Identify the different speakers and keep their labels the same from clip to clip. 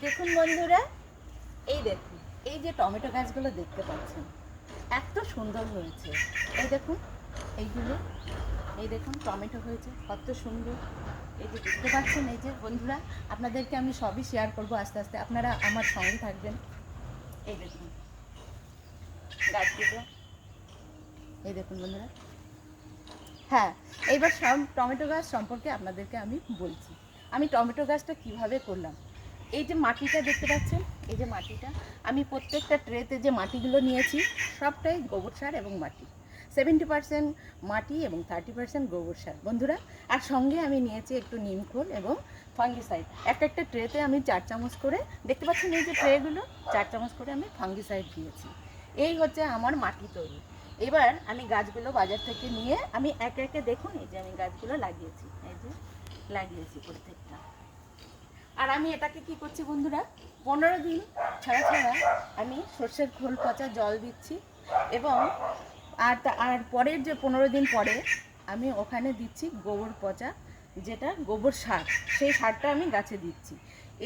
Speaker 1: দেখুন বন্ধুরা, এই দেখুন, এই যে টমেটো গাছগুলো দেখতে পাচ্ছেন, এত সুন্দর হয়েছে। এই দেখুন, এইগুলো, এই দেখুন টমেটো হয়েছে, কত সুন্দর। এই যে দেখতে পাচ্ছেন, এই যে বন্ধুরা, আপনাদেরকে আমি সবই শেয়ার করব আস্তে আস্তে। আপনারা আমার সঙ্গে থাকবেন। এই দেখুন, গাছগুলো। এই দেখুন বন্ধুরা। হ্যাঁ এইবার সব টমেটো গাছ সম্পর্কে আপনাদেরকে আমি বলছি। আমি টমেটো গাছটা কীভাবে করলাম? এই যে মাটিটা দেখতে পাচ্ছেন, এই যে মাটিটা, আমি প্রত্যেকটা ট্রেতে যে মাটিগুলো নিয়েছি, সবটাই গোবর সার এবং মাটি। সেভেন্টি পার্সেন্ট মাটি এবং থার্টি পার্সেন্ট গোবর সার। বন্ধুরা, আর সঙ্গে আমি নিয়েছি একটু নিমখোল এবং ফাঙ্গিসাইড একটা একটা ট্রেতে আমি চার চামচ করে, দেখতে পাচ্ছেন এই যে ট্রেগুলো চার চামচ করে আমি ফাঙ্গিসাইড দিয়েছি। এই হচ্ছে আমার মাটি তৈরি। এবার আমি গাছগুলো বাজার থেকে নিয়ে, আমি একে একে দেখুন, এই যে আমি গাছগুলো লাগিয়েছি, এই যে লাগিয়েছি প্রত্যেকটা। আর আমি এটাকে কি করছি বন্ধুরা? পনেরো দিন ছাড়া ছাড়া আমি সর্ষের খোল পচা জল দিচ্ছি এবং আর আর পরের যে পনেরো দিন পরে আমি ওখানে দিচ্ছি গোবর পচা, যেটা গোবর সার। সেই সারটা আমি গাছে দিচ্ছি।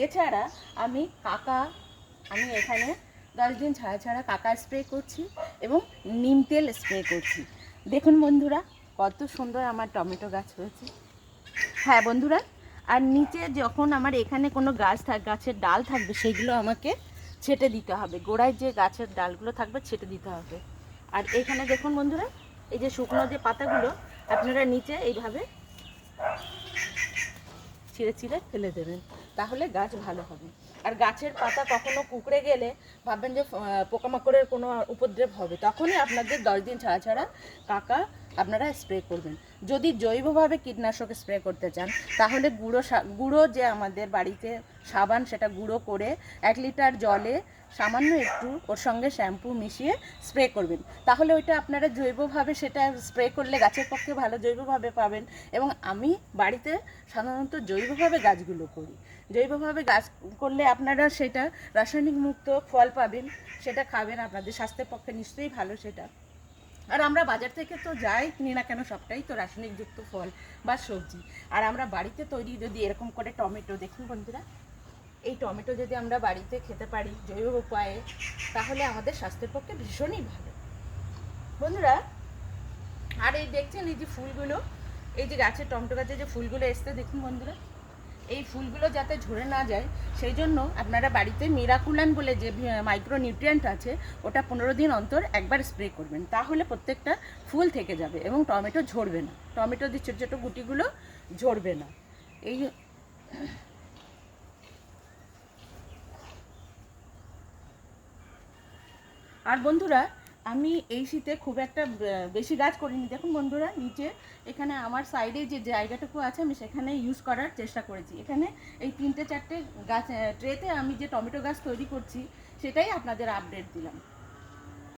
Speaker 1: এছাড়া আমি কাকা, আমি এখানে দশ দিন ছাড়া ছাড়া কাকা স্প্রে করছি এবং নিম তেল স্প্রে করছি। দেখুন বন্ধুরা, কত সুন্দর আমার টমেটো গাছ হয়েছে। হ্যাঁ বন্ধুরা আর নিচে যখন আমার এখানে কোনো গাছ থাক গাছের ডাল থাকবে, সেগুলো আমাকে ছেটে দিতে হবে। গোড়ায় যে গাছের ডালগুলো থাকবে, ছেটে দিতে হবে। আর এখানে দেখুন বন্ধুরা, এই যে শুকনো যে পাতাগুলো, আপনারা নিচে এইভাবে ছিঁড়ে ছিঁড়ে ফেলে দেবেন। তাহলে গাছ ভালো হবে। আর গাছের পাতা কখনো কুকড়ে গেলে ভাববেন যে পোকামাকড়ের কোনো উপদ্রব হবে। তখনই আপনাদের দশ দিন ছাড়া ছাড়া কাকা আপনারা স্প্রে করবেন। যদি জৈবভাবে কীটনাশক স্প্রে করতে চান, তাহলে গুঁড়ো গুঁড়ো যে আমাদের বাড়িতে সাবান, সেটা গুঁড়ো করে এক লিটার জলে সামান্য একটু ওর সঙ্গে শ্যাম্পু মিশিয়ে স্প্রে করবেন। তাহলে ওইটা আপনারা জৈবভাবে সেটা স্প্রে করলে গাছের পক্ষে ভালো জৈবভাবে পাবেন এবং আমি বাড়িতে সাধারণত জৈবভাবে গাছগুলো করি। জৈবভাবে গাছ করলে আপনারা সেটা রাসায়নিক মুক্ত ফল পাবেন, সেটা খাবেন আপনাদের স্বাস্থ্যের পক্ষে নিশ্চয়ই ভালো সেটা। আর আমরা বাজার থেকে তো যাই, কিনি না কেন সবটাই তো রাসায়নিকযুক্ত ফল বা সবজি। আর আমরা বাড়িতে তৈরি যদি এরকম করে টমেটো, দেখুন বন্ধুরা টমেটো যদি আমরা বাড়িতে খেতে পারি জৈব উপায়ে, তাহলে আমাদের স্বাস্থ্যের পক্ষে ভীষণই ভালো। বন্ধুরা, আর এই দেখছেন এই যে ফুলগুলো, এই যে গাছের টমেটো গাছে যে ফুলগুলো এসছে, দেখুন বন্ধুরা, এই ফুলগুলো যাতে ঝরে না যায়, সেই জন্য আপনারা বাড়িতে মিরাকুলান বলে যে মাইক্রো নিউট্রিয়েন্ট আছে, ওটা পনেরো দিন অন্তর একবার স্প্রে করবেন, তাহলে প্রত্যেকটা ফুল থেকে যাবে এবং টমেটো ঝরবে না। টমেটো দিয়ে ছোটো ছোটো গুটিগুলো ঝরবে না। এই আর বন্ধুরা, আমি এই শীতে খুব একটা বেশি গাছ করিনি। দেখুন বন্ধুরা, নিচে এখানে আমার সাইডে যে জায়গাটুকু আছে, আমি সেখানে ইউজ করার চেষ্টা করেছি। এখানে এই তিনটে চারটে গাছ ট্রেতে আমি যে টমেটো গাছ তৈরি করছি, সেটাই আপনাদের আপডেট দিলাম।